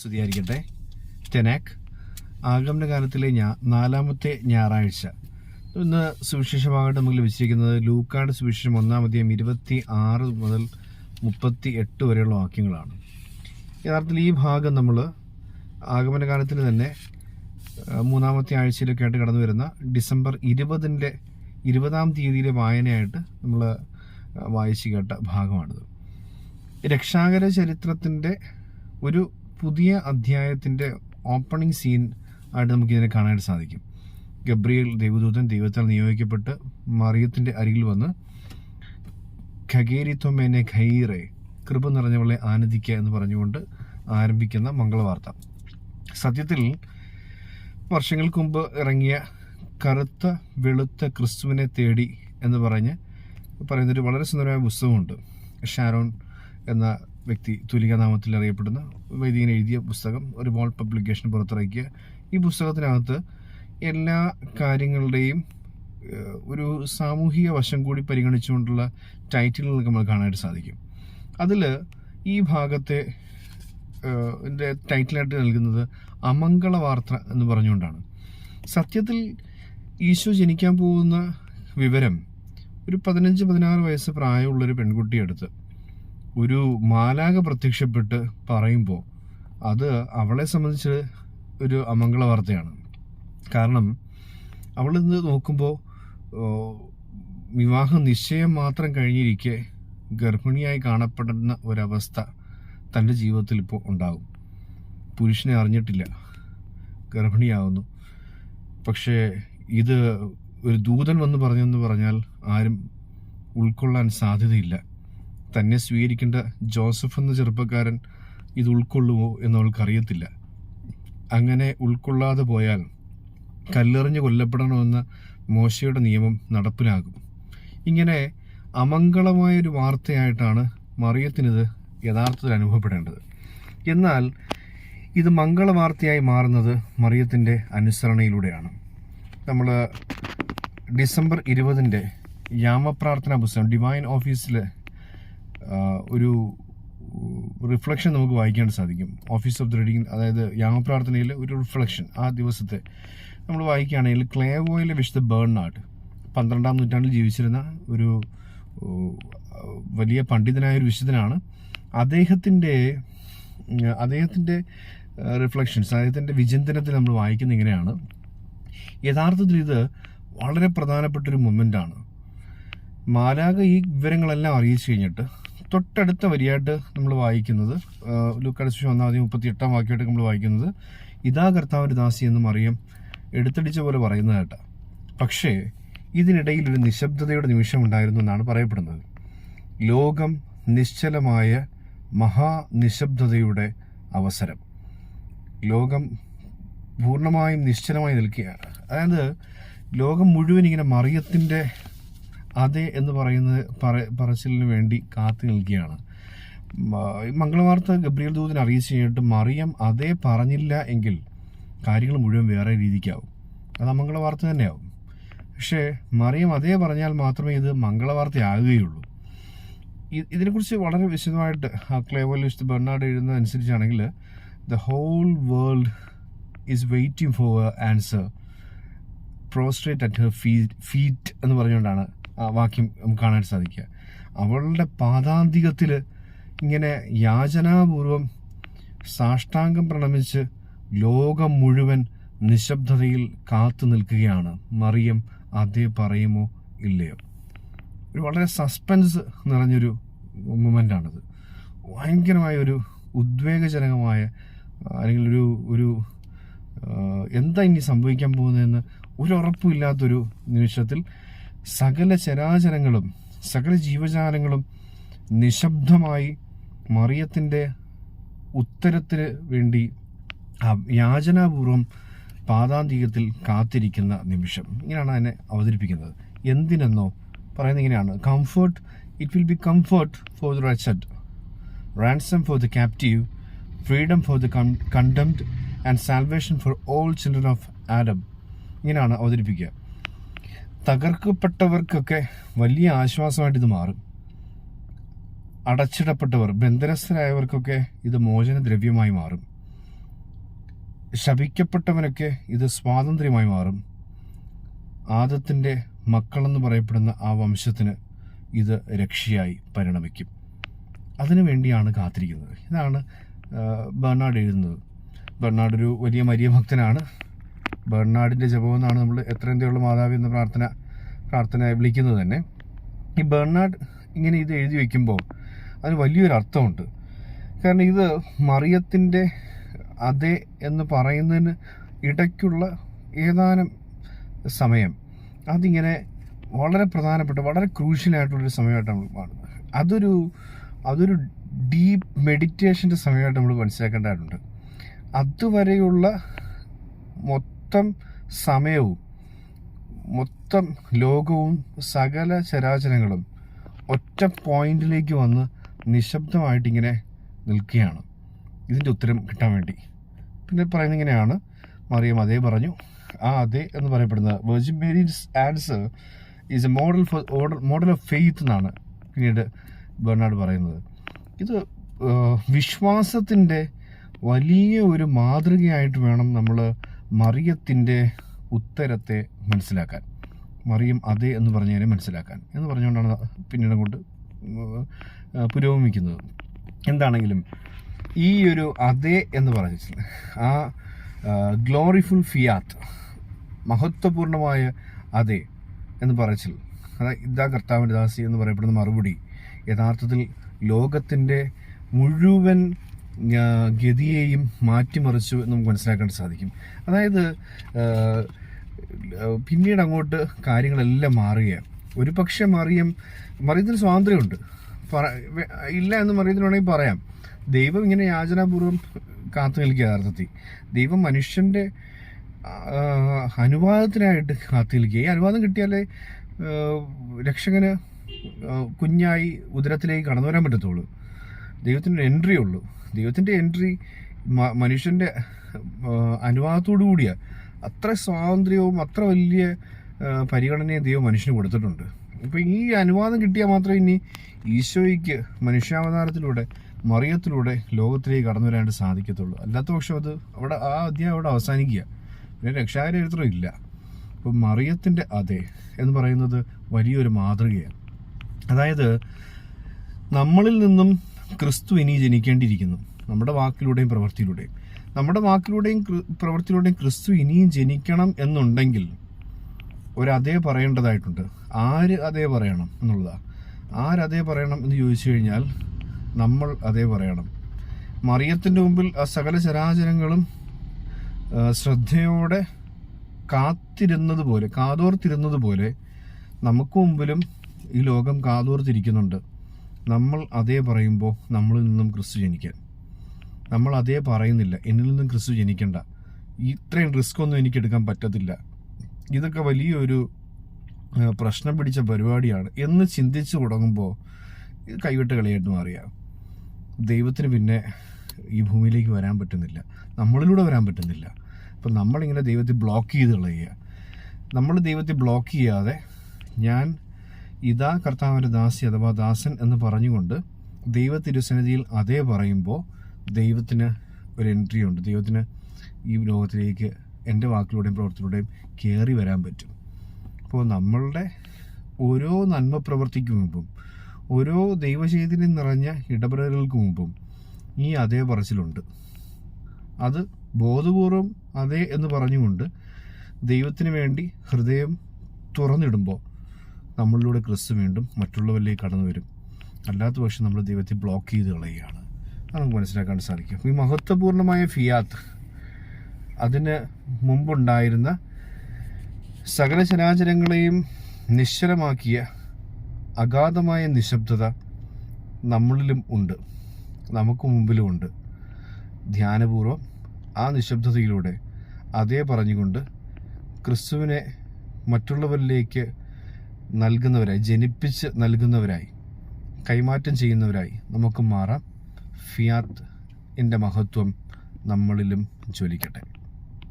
സ്തുതിയായിരിക്കട്ടെ. ടെനാക് ആഗമന കാലത്തിലെ നാലാമത്തെ ഞായറാഴ്ച. ഇന്ന് സുവിശേഷമാകട്ടെ നമുക്ക് ലഭിച്ചിരിക്കുന്നത് ലൂക്കാട് സുവിശേഷം ഒന്നാം അധ്യായം ഇരുപത്തി ആറ് മുതൽ മുപ്പത്തി എട്ട് വരെയുള്ള വാക്യങ്ങളാണ്. യഥാർത്ഥത്തിൽ ഈ ഭാഗം നമ്മൾ ആഗമന കാലത്തിൽ തന്നെ മൂന്നാമത്തെ ആഴ്ചയിലൊക്കെ ആയിട്ട് കടന്നു വരുന്ന ഡിസംബർ ഇരുപതിന്റെ ഇരുപതാം തീയതിയിലെ വായനയായിട്ട് നമ്മൾ വായിച്ചു കേട്ട ഭാഗമാണിത്. രക്ഷാകര ചരിത്രത്തിന്റെ ഒരു പുതിയ അധ്യായത്തിന്റെ ഓപ്പണിംഗ് സീൻ ആയിട്ട് നമുക്ക് ഇതിനെ കാണാനായിട്ട് സാധിക്കും. ഗബ്രിയേൽ ദൈവദൂതൻ ദൈവത്താൽ നിയോഗിക്കപ്പെട്ട് മറിയത്തിന്റെ അരികിൽ വന്ന് ഖഗേരിത്വമേനെ ഖൈറെ കൃപ നിറഞ്ഞവളെ ആനന്ദിക്കുക എന്ന് പറഞ്ഞുകൊണ്ട് ആരംഭിക്കുന്ന മംഗളവാർത്ത. സത്യത്തിൽ വർഷങ്ങൾക്ക് മുമ്പ് ഇറങ്ങിയ കറുത്ത വെളുത്ത ക്രിസ്തുവിനെ തേടി എന്ന് പറഞ്ഞ് പറയുന്നൊരു വളരെ സുന്ദരമായ പുസ്തകമുണ്ട്. ഷാരോൺ എന്ന വ്യക്തി തുലികനാമത്തിൽ അറിയപ്പെടുന്ന വൈദികൻ എഴുതിയ പുസ്തകം ഒരു ബോൾ പബ്ലിക്കേഷൻ പുറത്തിറക്കിയ ഈ പുസ്തകത്തിനകത്ത് എല്ലാ കാര്യങ്ങളുടെയും ഒരു സാമൂഹിക വശം കൂടി പരിഗണിച്ചുകൊണ്ടുള്ള ടൈറ്റിലുകൾ നമ്മൾ കാണാനായിട്ട് സാധിക്കും. അതിൽ ഈ ഭാഗത്തെ ടൈറ്റിലായിട്ട് നൽകുന്നത് അമംഗള വാർത്ത എന്ന് പറഞ്ഞുകൊണ്ടാണ്. സത്യത്തിൽ ഈശോ ജനിക്കാൻ പോകുന്ന വിവരം ഒരു പതിനഞ്ച് പതിനാറ് വയസ്സ് പ്രായമുള്ളൊരു പെൺകുട്ടിയെടുത്ത് ഒരു മാലാക പ്രത്യക്ഷപ്പെട്ട് പറയുമ്പോൾ അത് അവളെ സംബന്ധിച്ച് ഒരു അമംഗള വാർത്തയാണ്. കാരണം അവളിന്ന് നോക്കുമ്പോൾ വിവാഹ നിശ്ചയം മാത്രം കഴിഞ്ഞിരിക്കെ ഗർഭിണിയായി കാണപ്പെടുന്ന ഒരവസ്ഥ തന്റെ ജീവിതത്തിൽ ഇപ്പോൾ ഉണ്ടാകും. പുരുഷനെ അറിഞ്ഞിട്ടില്ല. ഗർഭിണിയാവുന്നു. പക്ഷേ ഇത് ഒരു ദൂതൻ വന്ന് പറഞ്ഞെന്ന് പറഞ്ഞാൽ ആരും ഉൾക്കൊള്ളാൻ സാധ്യതയില്ല. തന്നെ സ്വീകരിക്കേണ്ട ജോസഫ് എന്ന ചെറുപ്പക്കാരൻ ഇത് ഉൾക്കൊള്ളുമോ എന്ന് അവൾക്കറിയത്തില്ല. അങ്ങനെ ഉൾക്കൊള്ളാതെ പോയാൽ കല്ലെറിഞ്ഞ് കൊല്ലപ്പെടണമെന്ന മോശയുടെ നിയമം നടപ്പിലാകും. ഇങ്ങനെ അമംഗളമായൊരു വാർത്തയായിട്ടാണ് മറിയത്തിനിത് യഥാർത്ഥത്തിൽ അനുഭവപ്പെടേണ്ടത്. എന്നാൽ ഇത് മംഗളവാർത്തയായി മാറുന്നത് മറിയത്തിന്റെ അനുസരണയിലൂടെയാണ്. നമ്മൾ ഡിസംബർ ഇരുപതിന്റെ യാമപ്രാർത്ഥനാ പുസ്തകം ഡിവൈൻ ഓഫീസിൽ ഒരു റിഫ്ലക്ഷൻ നമുക്ക് വായിക്കാൻ സാധിക്കും. ഓഫീസ് ഓഫ് ദ റീഡിങ് അതായത് യാമപ്രാർത്ഥനയിലെ ഒരു റിഫ്ലക്ഷൻ ആ ദിവസത്തെ നമ്മൾ വായിക്കുകയാണെങ്കിൽ ക്ലേവോയിലെ വിശുദ്ധ ബേർണാഡ് പന്ത്രണ്ടാം നൂറ്റാണ്ടിൽ ജീവിച്ചിരുന്ന ഒരു വലിയ പണ്ഡിതനായ ഒരു വിശുദ്ധനാണ്. അദ്ദേഹത്തിന്റെ അദ്ദേഹത്തിന്റെ റിഫ്ലക്ഷൻസ് അദ്ദേഹത്തിന്റെ വിചിന്തനത്തിൽ നമ്മൾ വായിക്കുന്ന ഇങ്ങനെയാണ്. യഥാർത്ഥത്തിൽ ഇത് വളരെ പ്രധാനപ്പെട്ട ഒരു മൊമെന്റാണ് മാലാക ഈ വിവരങ്ങളെല്ലാം അറിയിച്ചു കഴിഞ്ഞിട്ട് തൊട്ടടുത്ത വരിയായിട്ട് നമ്മൾ വായിക്കുന്നത് ലുക്കടസ് ഒന്നാമതി മുപ്പത്തി എട്ടാം വാക്യമായിട്ട് നമ്മൾ വായിക്കുന്നത് ഇതാ കർത്താവിന്റെ ദാസി എന്ന് മറിയം എടുത്തടിച്ച പോലെ പറയുന്നത് കേട്ട. പക്ഷേ ഇതിനിടയിൽ ഒരു നിശബ്ദതയുടെ നിമിഷം ഉണ്ടായിരുന്നു എന്നാണ് പറയപ്പെടുന്നത്. ലോകം നിശ്ചലമായ മഹാനിശബ്ദതയുടെ അവസരം. ലോകം പൂർണമായും നിശ്ചലമായി നിൽക്കുകയാണ്. അതായത് ലോകം മുഴുവൻ ഇങ്ങനെ മറിയത്തിന്റെ അതെ എന്ന് പറയുന്നത് പറ പറച്ചിലിന് വേണ്ടി കാത്തു നിൽക്കുകയാണ്. മംഗളവാർത്ത ഗബ്രിയൽ ദൂതൻ അറിയിച്ചു കഴിഞ്ഞിട്ട് മറിയം അതേ പറഞ്ഞില്ല എങ്കിൽ കാര്യങ്ങൾ മുഴുവൻ വേറെ രീതിക്കാവും. അത് മംഗളവാർത്ത തന്നെയാവും. പക്ഷേ മറിയം അതേ പറഞ്ഞാൽ മാത്രമേ ഇത് മംഗളവാർത്തയാകുകയുള്ളൂ. ഇതിനെക്കുറിച്ച് വളരെ വിശദമായിട്ട് വിശുദ്ധ ബെർണാഡ് എഴുതുന്നത് അനുസരിച്ചാണെങ്കിൽ the whole world is waiting for answer. Prostrate at her feet feet എന്ന് പറഞ്ഞുകൊണ്ടാണ് വാക്യം നമുക്ക് കാണാൻ സാധിക്കുക. അവളുടെ പാദാന്തികത്തിൽ ഇങ്ങനെ യാചനാപൂർവം സാഷ്ടാംഗം പ്രണമിച്ച് ലോകം മുഴുവൻ നിശബ്ദതയിൽ കാത്തു നിൽക്കുകയാണ്. മറിയം അതേ പറയുമോ ഇല്ലയോ? ഒരു വളരെ സസ്പെൻസ് നിറഞ്ഞൊരു മൊമെന്റാണിത് ഭയങ്കരമായ ഒരു ഉദ്വേഗജനകമായ അല്ലെങ്കിൽ ഒരു ഒരു എന്താ ഇനി സംഭവിക്കാൻ പോകുന്നതെന്ന് ഒരു ഉറപ്പുമില്ലാത്തൊരു നിമിഷത്തിൽ സകല ചരാചരങ്ങളും സകല ജീവജാലങ്ങളും നിശബ്ദമായി മറിയത്തിന്റെ ഉത്തരത്തിന് വേണ്ടി യാചനാപൂർവം പാതാന്തികത്തിൽ കാത്തിരിക്കുന്ന നിമിഷം. ഇങ്ങനെയാണ് അതിനെ അവതരിപ്പിക്കുന്നത്. എന്തിനെന്നോ പറയുന്നത് ഇങ്ങനെയാണ്. Comfort it will be comfort for the wretched ransom for the captive freedom for the condemned and salvation for all children of Adam ഇങ്ങനെയാണ് അവതരിപ്പിക്കുക. തകർക്കപ്പെട്ടവർക്കൊക്കെ വലിയ ആശ്വാസമായിട്ട് ഇത് മാറും. അടച്ചിടപ്പെട്ടവർ ബന്ധനസ്ഥരായവർക്കൊക്കെ ഇത് മോചന ദ്രവ്യമായി മാറും. ശപിക്കപ്പെട്ടവനൊക്കെ ഇത് സ്വാതന്ത്ര്യമായി മാറും. ആദത്തിന്റെ മക്കളെന്ന് പറയപ്പെടുന്ന ആ വംശത്തിന് ഇത് രക്ഷയായി പരിണമിക്കും. അതിനു വേണ്ടിയാണ് കാത്തിരിക്കുന്നത്. ഇതാണ് ബർണാഡ് എഴുതുന്നത്. ബെർണാഡ് ഒരു വലിയ മരിയ ഭക്തനാണ്. ബെർണാഡിന്റെ ജപം എന്നാണ് നമ്മൾ എത്രയും ദയുള്ള മാതാവ് എന്ന പ്രാർത്ഥന പ്രാർത്ഥന വിളിക്കുന്നത് തന്നെ. ഈ ബേർണാഡ് ഇങ്ങനെ ഇത് എഴുതി വയ്ക്കുമ്പോൾ അതിന് വലിയൊരു അർത്ഥമുണ്ട്. കാരണം ഇത് മറിയത്തിന്റെ അതെ എന്ന് പറയുന്നതിന് ഇടയ്ക്കുള്ള ഏതാനും സമയം. അതിങ്ങനെ വളരെ പ്രധാനപ്പെട്ട വളരെ ക്രൂഷ്യലായിട്ടുള്ളൊരു സമയമായിട്ട് നമ്മൾ കാണുന്നത്. അതൊരു അതൊരു ഡീപ്പ് മെഡിറ്റേഷന്റെ സമയമായിട്ട് നമ്മൾ മനസ്സിലാക്കേണ്ടതായിട്ടുണ്ട്. അതുവരെയുള്ള മൊത്തം സമയവും മൊത്തം ലോകവും സകല ചരാചരങ്ങളും ഒറ്റ പോയിന്റിലേക്ക് വന്ന് നിശബ്ദമായിട്ടിങ്ങനെ നിൽക്കുകയാണ്. ഇതിന്റെ ഉത്തരം കിട്ടാൻ വേണ്ടി. പിന്നെ പറയുന്നത് ഇങ്ങനെയാണ്. മറിയം അതേ പറഞ്ഞു. ആ അതെ എന്ന് പറയപ്പെടുന്നത് virgin Mary's answer is a model for model of faith എന്നാണ് പിന്നീട് ബെർണാഡ് പറയുന്നത്. ഇത് വിശ്വാസത്തിന്റെ വലിയ ഒരു മാതൃകയായിട്ട് വേണം നമ്മൾ മറിയത്തിന്റെ ഉത്തരത്തെ മനസ്സിലാക്കാൻ മറിയം അതെ എന്ന് പറഞ്ഞതിനെ മനസ്സിലാക്കാൻ എന്ന് പറഞ്ഞുകൊണ്ടാണ് പിന്നീട് അങ്ങോട്ട് പുരോഗമിക്കുന്നത്. എന്താണെങ്കിലും ഈ ഒരു അതെ എന്ന് പറഞ്ഞിട്ട് ആ ഗ്ലോറിഫുൾ ഫിയാത്ത് മഹത്വപൂർണമായ അതെ എന്ന് പറച്ചിൽ അതായത് ഇതാ കർത്താവിന്റെ ദാസി എന്ന് പറയപ്പെടുന്ന മറുപടി യഥാർത്ഥത്തിൽ ലോകത്തിന്റെ മുഴുവൻ ഗതിയെയും മാറ്റിമറിച്ചു എന്ന് നമുക്ക് മനസ്സിലാക്കാൻ സാധിക്കും. അതായത് പിന്നീട് അങ്ങോട്ട് കാര്യങ്ങളെല്ലാം മാറുകയാണ്. ഒരു പക്ഷെ മറിയം മറിയത്തിന് സ്വാതന്ത്ര്യമുണ്ട്. പറ- ഇല്ല എന്ന് മറിയത്തിനുണ്ടെങ്കിൽ പറയാം. ദൈവം ഇങ്ങനെ യാചനാപൂർവം കാത്തു നിൽക്കുക യഥാർത്ഥത്തിൽ. ദൈവം മനുഷ്യന്റെ അനുവാദത്തിനായിട്ട് കാത്തു നിൽക്കുക. ഈ അനുവാദം കിട്ടിയാലേ രക്ഷകന് കുഞ്ഞായി ഉദരത്തിലേക്ക് കടന്നു വരാൻ പറ്റത്തുള്ളൂ ദൈവത്തിന്റെ എൻട്രി ഉള്ളൂ. ദൈവത്തിന്റെ എൻട്രി മനുഷ്യന്റെ അനുവാദത്തോടു കൂടിയ. അത്ര സ്വാതന്ത്ര്യവും അത്ര വലിയ പരിഗണനയും ദൈവം മനുഷ്യന് കൊടുത്തിട്ടുണ്ട്. അപ്പം ഈ അനുവാദം കിട്ടിയാൽ മാത്രമേ ഇനി ഈശോയ്ക്ക് മനുഷ്യാവതാരത്തിലൂടെ മറിയത്തിലൂടെ ലോകത്തിലേക്ക് കടന്നു വരാനായിട്ട് സാധിക്കത്തുള്ളൂ. അല്ലാത്ത പക്ഷം അത് അവിടെ ആ അധ്യായം അവിടെ അവസാനിക്കുക. പിന്നെ രക്ഷാചരിത്രം ഇല്ല. അപ്പം മറിയത്തിന്റെ അതെ എന്ന് പറയുന്നത് വലിയൊരു മാതൃകയാണ്. അതായത് നമ്മളിൽ നിന്നും ക്രിസ്തു ഇനി ജനിക്കേണ്ടിയിരിക്കുന്നു. നമ്മുടെ വാക്കിലൂടെയും പ്രവൃത്തിയിലൂടെയും. നമ്മുടെ വാക്കിലൂടെയും പ്രവൃത്തിയിലൂടെയും ക്രിസ്തു ഇനിയും ജനിക്കണം എന്നുണ്ടെങ്കിൽ ഒരതേ പറയേണ്ടതായിട്ടുണ്ട്. ആര് അതേ പറയണം എന്നുള്ളതാണ് ആരതേ പറയണം എന്ന് ചോദിച്ചു കഴിഞ്ഞാൽ നമ്മൾ അതേ പറയണം. മറിയത്തിന്റെ മുമ്പിൽ ആ സകല ചരാചരങ്ങളും ശ്രദ്ധയോടെ കാത്തിരുന്നത് പോലെ കാതോർത്തിരുന്നത് പോലെ നമുക്ക് മുമ്പിലും ഈ ലോകം കാതോർത്തിരിക്കുന്നുണ്ട്. നമ്മൾ അതേ പറയുമ്പോൾ നമ്മളിൽ നിന്നും ക്രിസ്തു ജനിക്കാൻ. നമ്മൾ അതേ പറയുന്നില്ല എന്നിൽ നിന്നും ക്രിസ്തു ജനിക്കണ്ട. ഇത്രയും റിസ്ക് ഒന്നും എനിക്ക് എടുക്കാൻ പറ്റത്തില്ല. ഇതൊക്കെ വലിയൊരു പ്രശ്നം പിടിച്ച പരിപാടിയാണ് എന്ന് ചിന്തിച്ചു തുടങ്ങുമ്പോൾ ഇത് കൈവിട്ട് കളിയായിട്ട് മാറിയ. ദൈവത്തിന് പിന്നെ ഈ ഭൂമിയിലേക്ക് വരാൻ പറ്റുന്നില്ല. നമ്മളിലൂടെ വരാൻ പറ്റുന്നില്ല. അപ്പം നമ്മളിങ്ങനെ ദൈവത്തെ ബ്ലോക്ക് ചെയ്ത് കളയുക. നമ്മൾ ദൈവത്തെ ബ്ലോക്ക് ചെയ്യാതെ ഞാൻ ഇതാ കർത്താവിന്റെ ദാസി അഥവാ ദാസൻ എന്ന് പറഞ്ഞുകൊണ്ട് ദൈവ തിരുസന്നിധിയിൽ അതേ പറയുമ്പോൾ ദൈവത്തിന് ഒരു എൻട്രി ഉണ്ട്. ദൈവത്തിന് ഈ ലോകത്തിലേക്ക് എന്റെ വാക്കിലൂടെയും പ്രവർത്തിലൂടെയും കയറി വരാൻ പറ്റും. അപ്പോൾ നമ്മളുടെ ഓരോ നന്മ പ്രവർത്തിക്ക് മുമ്പും ഓരോ ദൈവചൈതന്യം നിറഞ്ഞ ഇടപെടലുകൾക്ക് മുമ്പും ഈ അതേ പറച്ചിലുണ്ട്. അത് ബോധപൂർവം അതേ എന്ന് പറഞ്ഞുകൊണ്ട് ദൈവത്തിന് വേണ്ടി ഹൃദയം തുറന്നിടുമ്പോൾ നമ്മളിലൂടെ ക്രിസ്തു വീണ്ടും മറ്റുള്ളവരിലേക്ക് കടന്നു വരും. അല്ലാത്ത പക്ഷം നമ്മൾ ദൈവത്തെ ബ്ലോക്ക് ചെയ്ത് കളയുകയാണ്. അത് നമുക്ക് മനസ്സിലാക്കാൻ സാധിക്കും. ഈ മഹത്വപൂർണമായ ഫിയാത്ത് അതിന് മുമ്പുണ്ടായിരുന്ന സകല ചരാചരങ്ങളെയും നിശ്ചലമാക്കിയ അഗാധമായ നിശബ്ദത നമ്മളിലും ഉണ്ട്. നമുക്ക് മുമ്പിലും ഉണ്ട്. ധ്യാനപൂർവം ആ നിശബ്ദതയിലൂടെ അതേ പറഞ്ഞുകൊണ്ട് ക്രിസ്തുവിനെ മറ്റുള്ളവരിലേക്ക് നൽകുന്നവരായി ജനിപ്പിച്ച് നൽകുന്നവരായി കൈമാറ്റം ചെയ്യുന്നവരായി നമുക്ക് മാറാം. ഫിയാത്ത് എന്റെ മഹത്വം നമ്മളിലും ജ്വലിക്കട്ടെ.